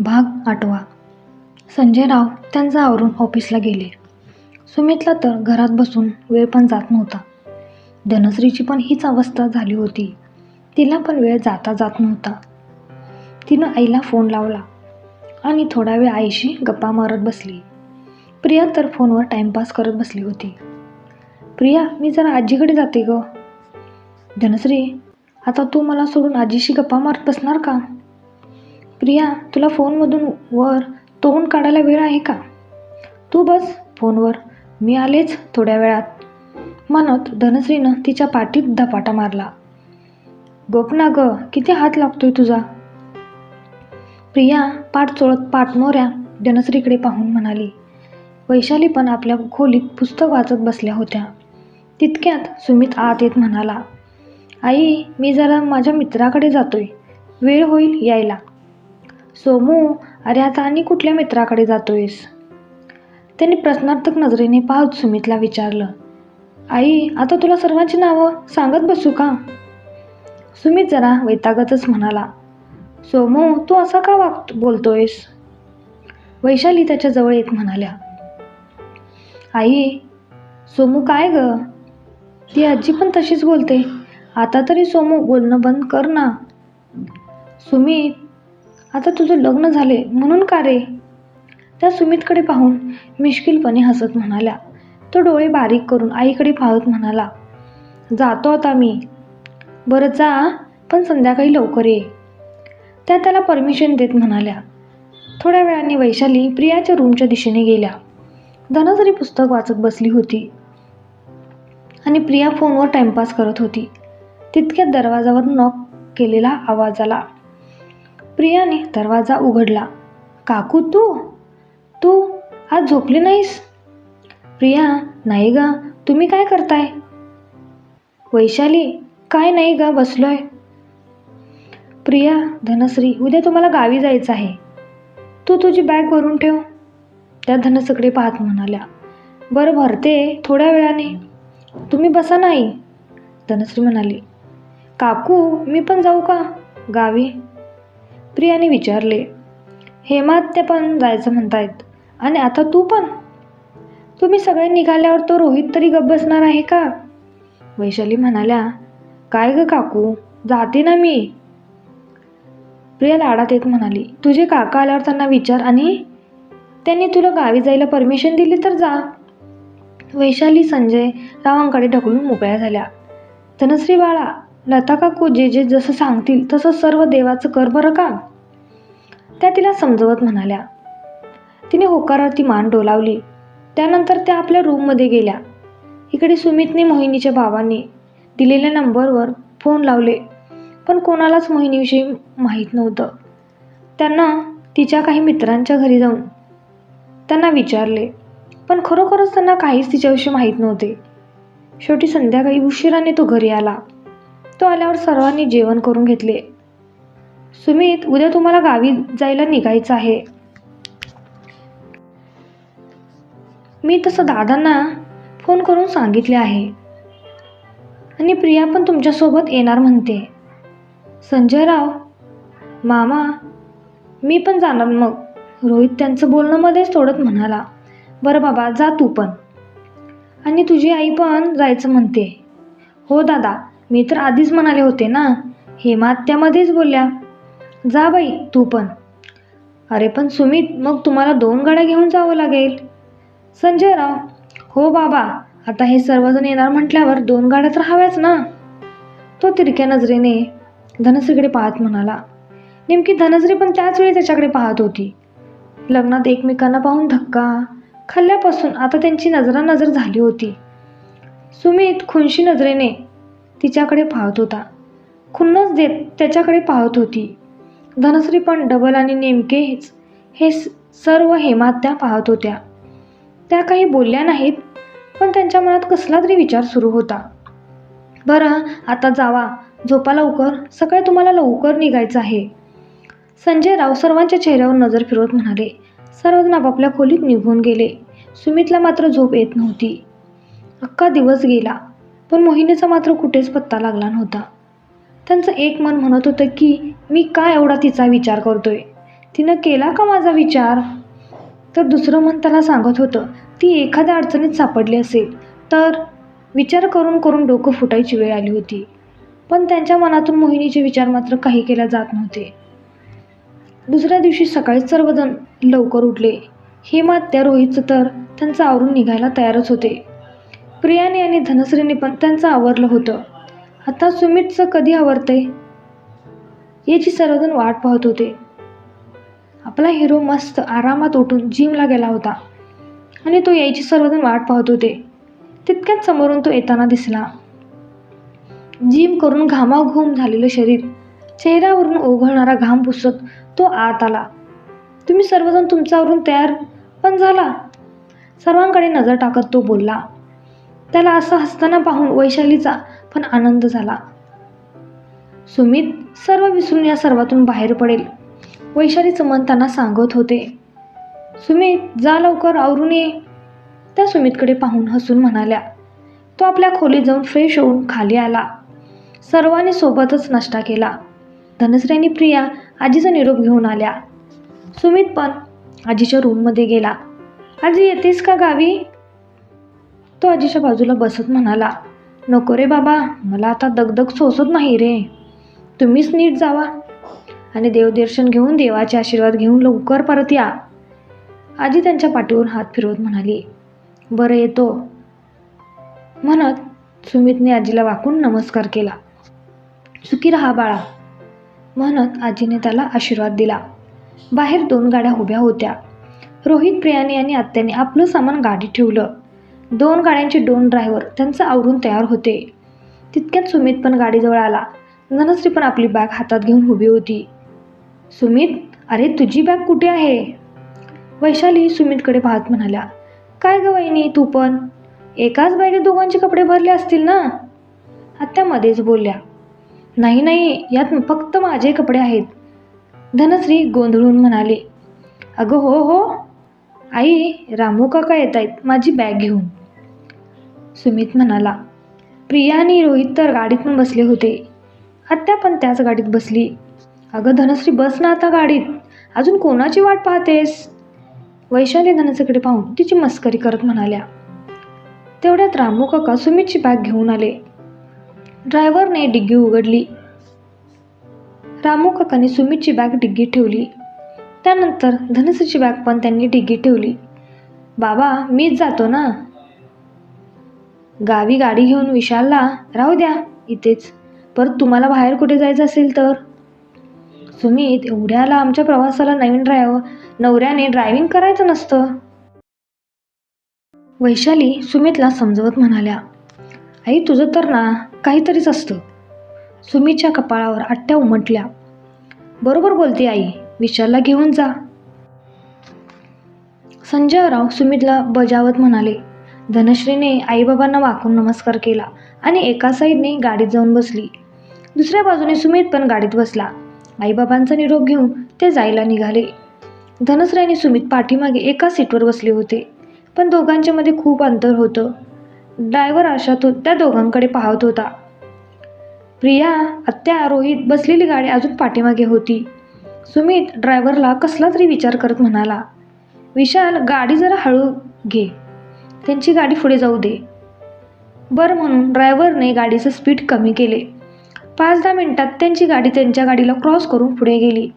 भाग आठवा. संजय राव त्यांचं आवरून ऑफिसला गेले. सुमितला तर घरात बसून वेळ पण जात नव्हता. धनश्रीची पण हीच अवस्था झाली होती. तिला पण वेळ जाता जात नव्हता. तिनं आईला फोन लावला आणि थोडा वेळ आईशी गप्पा मारत बसली. प्रिया तर फोनवर टाईमपास करत बसली होती. प्रिया मी जरा आजीकडे जाते ग. धनश्री आता तू मला सोडून आजीशी गप्पा मारत बसणार का? प्रिया तुला फोनमधून वर तोंड काढायला वेळ आहे का? तू बस फोनवर. मी आलेच थोड्या वेळात. म्हणत धनश्रीनं तिच्या पाठीत धपाटा मारला. गोपना ग किती हात लागतोय तुझा? प्रिया पाठ चोळत पाठमोऱ्या धनश्रीकडे पाहून म्हणाली. वैशाली पण आपल्या खोलीत पुस्तक वाचत बसल्या होत्या. तितक्यात सुमित आत येत म्हणाला आई मी जरा माझ्या मित्राकडे जातोय. वेळ होईल यायला. सोमू अरे आता आणि कुठल्या मित्राकडे जातोयस? त्याने प्रश्नार्थक नजरेने पाहत सुमितला विचारलं आई आता तुला सर्वांची नावं सांगत बसू का? सुमित जरा वैतागतच म्हणाला सोमू तू असा का वाग बोलतोयस? वैशाली त्याच्याजवळ येत म्हणाल्या आई सोमू काय ग? ती आजी पण तशीच बोलते. आता तरी सोमू बोलणं बंद कर ना. सुमित आता तुझं लग्न झाले म्हणून का रे? त्या सुमितकडे पाहून मिश्किलपणे हसत म्हणाल्या. तो डोळे बारीक करून आईकडे पाहत म्हणाला जातो आता मी. बरं जा पण संध्याकाळी लवकर ये. त्या त्याला परमिशन देत म्हणाल्या. थोड्या वेळाने वैशाली प्रियाच्या रूमच्या दिशेने गेल्या. धनसरी पुस्तक वाचत बसली होती आणि प्रिया फोनवर टाइमपास करत होती. तितक्यात दरवाजावर नॉक केलेला आवाज आला. प्रियाने दरवाजा उघडला. काकू तू? तू आज झोपली नाहीस? प्रिया नाही गा. तुम्ही काय करताय? वैशाली काय नाही गा बसलोय. प्रिया धनश्री उद्या तुम्हाला गावी जायचं आहे. तू तुझी बॅग भरून ठेव. त्या धनसकडे पाहत म्हणाल्या. बरं भरते थोड्या वेळाने. तुम्ही बसा नाही. धनश्री म्हणाली. काकू मी पण जाऊ का? गावी? प्रियाने विचारले हेमात्या पण जायचं म्हणतायत. आणि आता तू पण? तुम्ही सगळे निघाल्यावर तो रोहित तरी गप्प बसणार आहे का? वैशाली म्हणाल्या काय ग काकू जाते ना मी. प्रिया लाडात येत म्हणाली तुझे काका आल्यावर त्यांना विचार आणि त्यांनी तुला गावी जायला परमिशन दिली तर जा. वैशाली संजय रावांकडे ढकलून मोकळ्या झाल्या. धनश्री बाळा लता काकू जे जे जसं सांगतील तसं सर्व देवाचं कर बरं का? त्या तिला समजवत म्हणाल्या. तिने होकारार्थी मान डोलावली. त्यानंतर त्या आपल्या रूममध्ये गेल्या. इकडे सुमितने मोहिनीच्या बाबांनी दिलेल्या नंबरवर फोन लावले. पण कोणालाच मोहिनीविषयी माहीत नव्हतं. त्यांना तिच्या काही मित्रांच्या घरी जाऊन त्यांना विचारले. पण खरोखरच त्यांना काहीच तिच्याविषयी माहीत नव्हते. शेवटी संध्याकाळी उशिराने तो घरी आला. तो आल्यावर सर्वांनी जेवण करून घेतले. सुमित उद्या तुम्हाला गावी जायला निघायचं आहे. मी तसं दादांना फोन करून सांगितले आहे. आणि प्रिया पण तुमच्यासोबत येणार म्हणते. संजयराव मामा मी पण जाणार मग. रोहित त्यांचं बोलणं मध्येच तोडत म्हणाला बरं बाबा जा तू पण. आणि तुझी आई पण जायचं म्हणते. हो दादा. मी तर आधीच म्हणाले होते ना. हेमा त्यामध्येच बोलल्या. जा बाई तू पण. अरे पण सुमित मग तुम्हाला दोन गाड्या घेऊन जावं लागेल. संजयराव हो बाबा आता हे सर्वजण येणार म्हटल्यावर दोन गाड्या तर हव्याच ना. तो तिरक्या नजरेने धनश्रीकडे पाहत म्हणाला. नेमकी धनश्री पण त्याच वेळी त्याच्याकडे पाहत होती. लग्नात एकमेकांना पाहून धक्का. खाल्ल्यापासून आता त्यांची नजरानजर झाली होती. सुमित खुनशी नजरेने तिच्याकडे पाहत होता. खुन्नच देत त्याच्याकडे पाहत होती. धनश्री पण डबल आणि नेमकेच हे सर्व हेमात्या पाहत होत्या. त्या काही बोलल्या नाहीत पण त्यांच्या मनात कसला तरी विचार सुरू होता. बरं आता जावा. झोपा लवकर. सकाळी तुम्हाला लवकर निघायचं आहे. संजय राव सर्वांच्या चेहऱ्यावर नजर फिरवत म्हणाले. सर्वजण आपापल्या खोलीत निघून गेले. सुमितला मात्र झोप येत नव्हती. अख्खा दिवस गेला. पण मोहिनीचा मात्र कुठेच पत्ता लागला नव्हता. त्यांचं एक मन म्हणत होतं की मी का एवढा तिचा विचार करतोय? तिनं केला का माझा विचार? तर दुसरं मन त्याला सांगत होतं ती एखाद्या अडचणीत सापडली असेल तर? विचार करून करून डोकं फुटायची वेळ आली होती. पण त्यांच्या मनातून मोहिनीचे विचार मात्र काही केल्या जात नव्हते. दुसऱ्या दिवशी सकाळीच सर्वजण लवकर उठले. हेमा त्या रोहितचं तर त्यांचं आवरून निघायला तयारच होते. प्रियाने आणि धनश्रीने पण त्यांचं आवरलं होतं. आता सुमितचं कधी आवरतंय? याची सर्वजण वाट पाहत होते. आपला हिरो मस्त आरामात उठून जिमला गेला होता. आणि तो यायची सर्वजण वाट पाहत होते. तितक्यात समोरून तो येताना दिसला. जिम करून घामाघूम झालेलं शरीर चेहऱ्यावरून ओघळणारा घाम पुसत तो आत आला. तुम्ही सर्वजण तुमच्यावरून तयार? पण झाला. सर्वांकडे नजर टाकत तो बोलला. त्याला असं हसताना पाहून वैशालीचा पण आनंद झाला. सुमित सर्व विसरून या सर्वातून बाहेर पडेल वैशालीचं मन त्यांना सांगत होते. सुमित जा लवकर आवरून ये. त्या सुमितकडे पाहून हसून म्हणाल्या तो आपल्या खोलीत जाऊन फ्रेश होऊन खाली आला. सर्वांनी सोबतच नाश्ता केला. धनश्री प्रिया आजीचा निरोप घेऊन आल्या. सुमित पण आजीच्या रूममध्ये गेला. आजी येतेस का गावी? तो आजीच्या बाजूला बसत म्हणाला नको रे बाबा मला आता दगदग सोसत नाही रे. तुम्हीच नीट जावा आणि देवदर्शन घेऊन देवाचे आशीर्वाद घेऊन लवकर परत या. आजी त्यांच्या पाठीवर हात फिरवत म्हणाली बरं येतो. म्हणत सुमितने आजीला वाकून नमस्कार केला. सुखी राहा बाळा. म्हणत आजीने त्याला आशीर्वाद दिला. बाहेर दोन गाड्या उभ्या होत्या. रोहित प्रियाने आणि आत्याने आपलं सामान गाडीत ठेवलं. दोन गाड्यांचे दोन ड्रायव्हर त्यांचं आवरून तयार होते. तितक्यात सुमित पण गाडीजवळ आला. धनश्री पण आपली बॅग हातात घेऊन उभी होती. सुमित अरे तुझी बॅग कुठे आहे? वैशाली सुमितकडे पाहत म्हणाल्या काय ग वहिनी तू पण? एकाच बॅगेत दोघांचे कपडे भरले असतील ना? आत्या मध्येच बोलल्या. नाही नाही यात फक्त माझे कपडे आहेत. धनश्री गोंधळून म्हणाले. अगं हो हो. आई रामू काका येत आहेत माझी बॅग घेऊन. सुमित म्हणाला प्रिया आणि रोहित तर गाडीत पण बसले होते. आत्या पण त्याच गाडीत बसली. अगं धनश्री बस ना आता गाडीत. अजून कोणाची वाट पाहतेस? वैशाली धनसेकडे पाहून तिची मस्करी करत म्हणाल्या तेवढ्यात रामू काका सुमितची बॅग घेऊन आले. ड्रायव्हरने डिग्गी उघडली. रामू काकाने सुमितची बॅग डिग्गी ठेवली. त्यानंतर धनश्रीची बॅग पण त्यांनी डिग्गी ठेवली. बाबा मीच जातो ना. गावी गाडी घेऊन विशालला राहू द्या इथेच. परत तुम्हाला बाहेर कुठे जायचं असेल तर? सुमित एवढ्याला आमच्या प्रवासाला नवीन ड्रायव्हर नवऱ्याने ड्रायव्हिंग करायचं नसतं. वैशाली सुमितला समजवत म्हणाल्या आई तुझं तर ना काहीतरीच असतं. सुमितच्या कपाळावर आट्या उमटल्या. बरोबर बोलते आई विशालला घेऊन जा. संजयराव सुमितला बजावत म्हणाले धनश्रीने आईबाबांना वाकून नमस्कार केला आणि एका साईडने गाडीत जाऊन बसली. दुसऱ्या बाजूने सुमित पण गाडीत बसला. आईबाबांचा निरोप घेऊन ते जायला निघाले. धनश्री आणि सुमित पाठीमागे एका सीटवर बसले होते पण दोघांच्या मध्ये खूप अंतर होतं. ड्रायव्हर आरशातून त्या दोघांकडे पाहत होता. प्रिया आत्या रोहित बसलेली गाडी अजून पाठीमागे होती. सुमित ड्रायव्हरला कसला तरी विचार करत म्हणाला विशाल गाडी जरा हळू घे. त्यांची गाडी पुढे जाऊ दे. बरं म्हणून ड्रायव्हरने गाडीचं स्पीड कमी केले. पाच दहा मिनटात त्यांची गाडी त्यांच्या गाडीला क्रॉस करून पुढे गेली.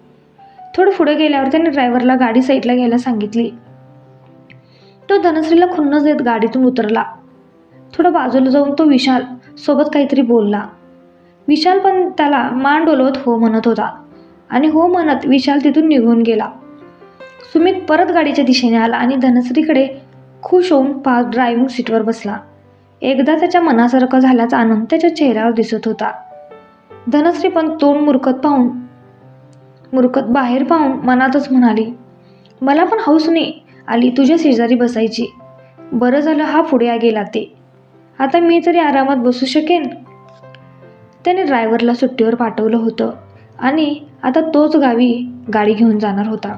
थोडं पुढे गेल्यावर त्याने ड्रायव्हरला गाडी साईडला घ्यायला सांगितली. तो धनश्रीला खुन्नस देत गाडीतून उतरला. थोडं बाजूला जाऊन तो विशाल सोबत काहीतरी बोलला. विशाल पण त्याला मान डोलवत हो म्हणत होता आणि हो म्हणत विशाल तिथून निघून गेला. सुमित परत गाडीच्या दिशेने आला आणि धनश्रीकडे खुश होऊन पार्क ड्रायव्हिंग सीटवर बसला. एकदा त्याच्या मनासारखं झाल्याचा आनंद त्याच्या चेहऱ्यावर दिसत होता. धनश्री पण तोंड मुरकत पाहून मुरकत बाहेर पाहून मनातच म्हणाली मला पण हौस नाही आली तुझ्या शेजारी बसायची. बरं झालं हा पुढे गेला ते. आता मी तरी आरामात बसू शकेन? त्याने ड्रायव्हरला सुट्टीवर पाठवलं होतं आणि आता तोच गावी गाडी घेऊन जाणार होता.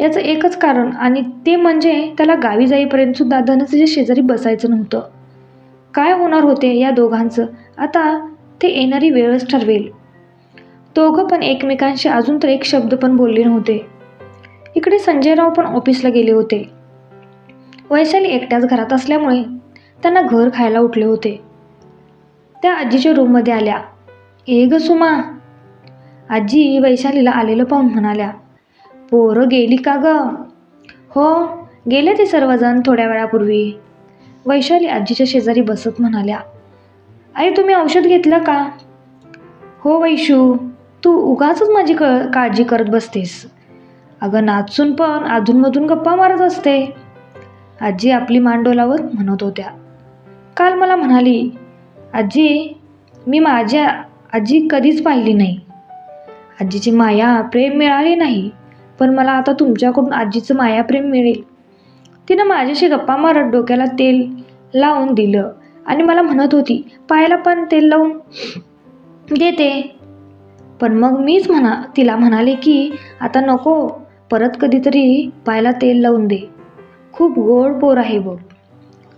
याचं एकच कारण आणि ते म्हणजे त्याला गावी जाईपर्यंत सुद्धा शेजारी बसायचं नव्हतं. काय होणार होते या दोघांचं? आता ते येणारी वेळच ठरवेल. दोघं पण एकमेकांशी अजून तर एक शब्द पण बोलले नव्हते. इकडे संजयराव पण ऑफिसला गेले होते. वैशाली एकट्याच घरात असल्यामुळे त्यांना घर खायला उठले होते. त्या आजीच्या रूममध्ये आल्या. ए ग सुमा. आजी वैशालीला आलेलं पाहून म्हणाल्या पोरं गेली का ग? हो गेले ते सर्वजण थोड्या वेळापूर्वी. वैशाली आजीच्या शेजारी बसत म्हणाल्या आई तुम्ही औषध घेतलं का? हो वैशू तू उगाच माझी क काळजी करत बसतेस. अगं नाचून पण अधूनमधून गप्पा मारत असते. आजी आपली मान डोलावत म्हणत होत्या. काल मला म्हणाली आजी मी माझ्या आजी कधीच पाहिली नाही. आजीची माया प्रेम मिळाली नाही. पण मला आता तुमच्याकडून आजीचं मायाप्रेम मिळेल. तिनं माझ्याशी गप्पा मारत डोक्याला तेल लावून दिलं आणि मला म्हणत होती पायाला पण तेल लावून देते. पण मग मीच म्हणा तिला म्हणाले की आता नको परत कधीतरी पायाला तेल लावून दे. खूप गोड पोर आहे बघ.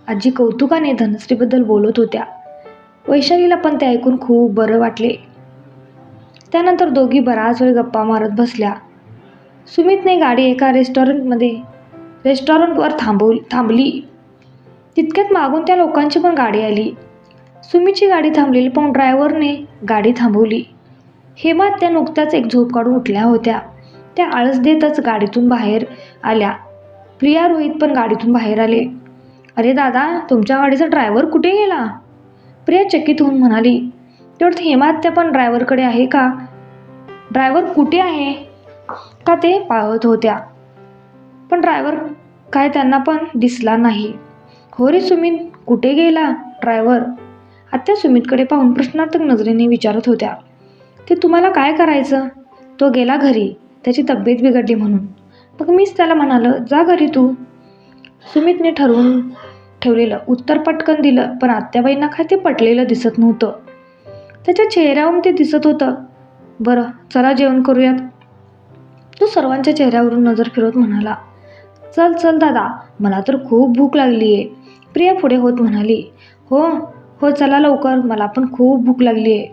आजी कौतुकाने धनश्रीबद्दल बोलत होत्या. वैशालीला पण ते ऐकून खूप बरं वाटले. त्यानंतर दोघी बराच वेळ गप्पा मारत बसल्या. सुमितने गाडी एका रेस्टॉरंटमध्ये रेस्टॉरंटवर थांबव थांबली. तितक्यात मागून त्या लोकांची पण गाडी आली. सुमितची गाडी थांबलेली पण ड्रायव्हरने गाडी थांबवली. हेमा त्या नुकत्याच एक झोप काढून उठल्या होत्या. त्या आळस देतच गाडीतून बाहेर आल्या. प्रिया रोहित पण गाडीतून बाहेर आले. अरे दादा तुमच्या गाडीचा ड्रायव्हर कुठे गेला? प्रिया चकित होऊन म्हणाली. तेवढं हेमात्या पण ड्रायव्हरकडे आहे का? ड्रायव्हर कुठे आहे? का ते पाळत होत्या. पण ड्रायव्हर काय त्यांना पण दिसला नाही. हो रे सुमित कुठे गेला ड्रायव्हर आत्या सुमितकडे पाहून प्रश्नार्थक नजरेने विचारत होत्या. ते तुम्हाला काय करायचं? तो गेला घरी. त्याची तब्येत बिघडली म्हणून. मग मीच त्याला म्हणालं जा घरी तू. सुमितने ठरवून ठेवलेलं उत्तर पटकन दिलं पण आत्याबाईंना काय ते पटलेलं दिसत नव्हतं. त्याच्या चेहऱ्यावरून ते दिसत होतं. बरं चला जेवण करूयात. तो सर्वांच्या चेहऱ्यावरून नजर फिरवत म्हणाला चल चल दादा मला तर खूप भूक लागली आहे. प्रिया पुढे होत म्हणाली हो हो चला लवकर मला पण खूप भूक लागली आहे.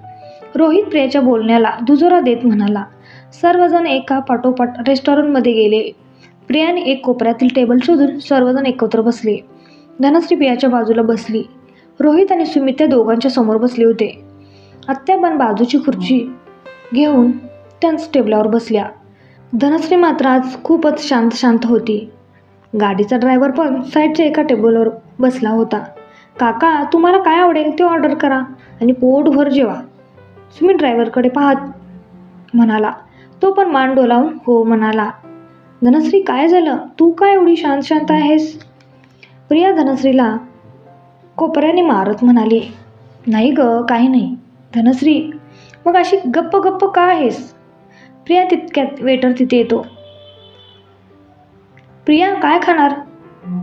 रोहित प्रियाच्या बोलण्याला दुजोरा देत म्हणाला सर्वजण एका पाठोपाठ रेस्टॉरंटमध्ये गेले. प्रियाने एक कोपऱ्यातील टेबल शोधून सर्वजण एकत्र बसले. धनश्री प्रियाच्या बाजूला बसली. रोहित आणि सुमित त्या दोघांच्या समोर बसले होते. आत्या पण बाजूची खुर्ची घेऊन त्याच टेबलावर बसल्या. धनश्री मात्र आज खूपच शांत शांत होती. गाडीचा ड्रायव्हर पण साईडच्या एका टेबलवर बसला होता. काका तुम्हाला काय आवडेल ते ऑर्डर करा आणि पोटभर जेवा. सुमित ड्रायव्हरकडे पाहत म्हणाला. तो पण मान डोलावून हो म्हणाला. धनश्री काय झालं? तू काय एवढी शांत शांत आहेस? प्रिया धनश्रीला कोपऱ्याने मारत म्हणाली. नाही ग काही नाही. धनश्री मग अशी गप्प गप्प का आहेस? प्रिया तितक्यात वेटर तिथे येतो. प्रिया काय खाणार?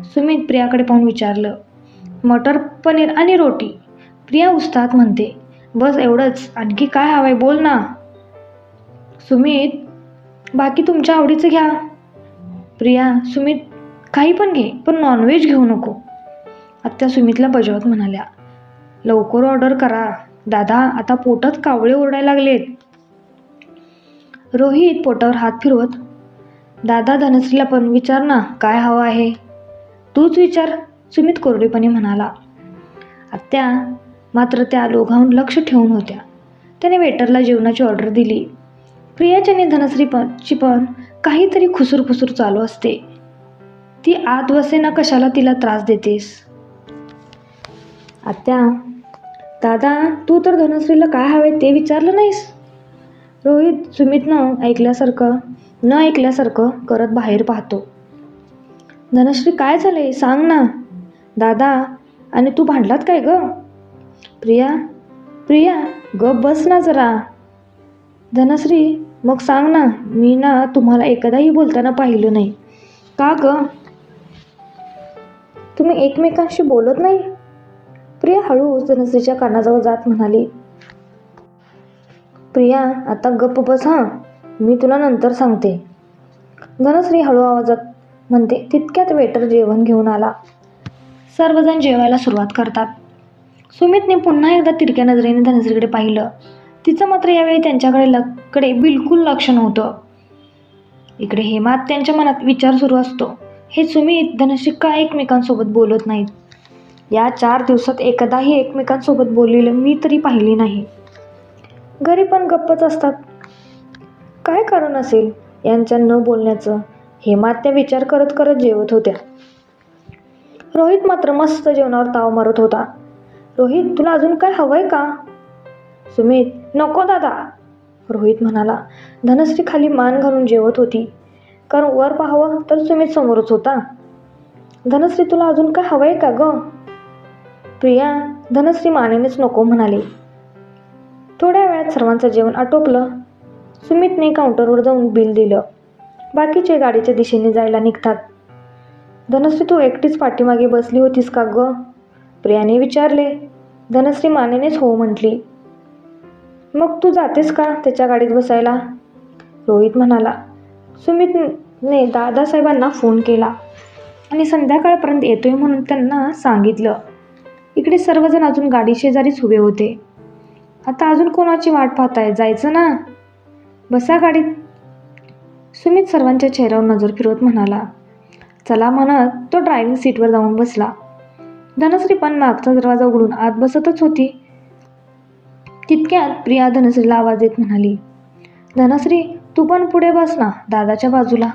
सुमित प्रियाकडे पाहून विचारलं. मटर पनीर आणि रोटी. प्रिया उस्ताद म्हणते बस एवढंच. आणखी काय हवंय बोल ना. सुमित बाकी तुमच्या आवडीचं घ्या. प्रिया सुमित काही पण घे पण नॉनव्हेज घेऊ नको. आत्या सुमितला बजावत म्हणाल्या लवकर ऑर्डर करा. दादा आता पोटात कावळे ओरडायला लागलेत. रोहित पोटावर हात फिरवत दादा धनश्रीला पण विचार ना काय हवं आहे? तूच विचार सुमित कोरडेपणे म्हणाला. आत्या मात्र त्या लोघाहून लक्ष ठेवून होत्या. त्याने वेटरला जेवणाची ऑर्डर दिली. प्रियाची आणि धनश्री पण ची पण काहीतरी खुसूर खुसूर चालू असते. ती आत बसेना कशाला तिला त्रास देतेस? आत्या दादा तू तर धनश्रीला काय हवे ते विचारलं नाहीस? रोहित सुमितनं ऐकल्यासारखं न ऐकल्यासारखं करत बाहेर पाहतो. धनश्री काय झाले सांग ना. दादा आणि तू भांडलात काय ग? प्रिया प्रिया ग बस ना जरा. धनश्री मग सांग ना मी ना तुम्हाला एकदाही बोलताना पाहिलं नाही. का ग? तुम्ही एकमेकांशी बोलत नाही? प्रिया हळूच धनश्रीच्या कानाजवळ जात म्हणाली प्रिया आता गप्प बस हां. मी तुला नंतर सांगते. धनश्री हळू आवाजात म्हणते तितक्यात वेटर जेवण घेऊन आला. सर्वजण जेवायला सुरुवात करतात. सुमितने पुन्हा एकदा तिरक्या नजरेने धनश्रीकडे पाहिलं. तिचं मात्र यावेळी त्यांच्याकडे लकडे बिलकुल लक्ष नव्हतं. इकडे हेमात त्यांच्या मनात विचार सुरू असतो. हे सुमित धनश्री का एकमेकांसोबत बोलत नाहीत? या चार दिवसात एकदाही एकमेकांसोबत बोललेलं मी तरी पाहिली नाही. घरी पण गप्पच असतात. काय कारण असेल यांच्या न बोलण्याचं? हेमा त्या विचार करत करत जेवत होत्या. रोहित मात्र मस्त जेवणावर ताव मारत होता. रोहित तुला अजून काय हवंय का? सुमित नको दादा. रोहित म्हणाला धनश्री खाली मान घालून जेवत होती. कारण वर पाहावं तर सुमित समोरच होता. धनश्री तुला अजून काय हवंय का ग? प्रिया धनश्री मानेनेच नको म्हणाली. थोड्या वेळात सर्वांचं जेवण आटोपलं. सुमितने काउंटरवर जाऊन बिल दिलं. बाकीचे गाडीच्या दिशेने जायला निघतात. धनश्री तू एकटीच पाठीमागे बसली होतीस का ग? प्रियाने विचारले. धनश्री मानेनेच हो म्हटली. मग तू जातेस का त्याच्या गाडीत बसायला? रोहित म्हणाला. सुमितने दादासाहेबांना फोन केला आणि संध्याकाळपर्यंत येतोय म्हणून त्यांना सांगितलं. इकडे सर्वजण अजून गाडी शेजारीच उभे होते. आता अजून कोणाची वाट पाहताय? जायचं ना? बसा गाडीत. सुमित सर्वांच्या चेहऱ्यावर नजर फिरवत म्हणाला चला म्हणत तो ड्रायव्हिंग सीटवर जाऊन बसला. धनश्री पण मागचा दरवाजा उघडून आत बसतच होती. तितक्यात प्रिया धनश्रीला आवाज देत म्हणाली धनश्री तू पण पुढे बस ना दादाच्या बाजूला.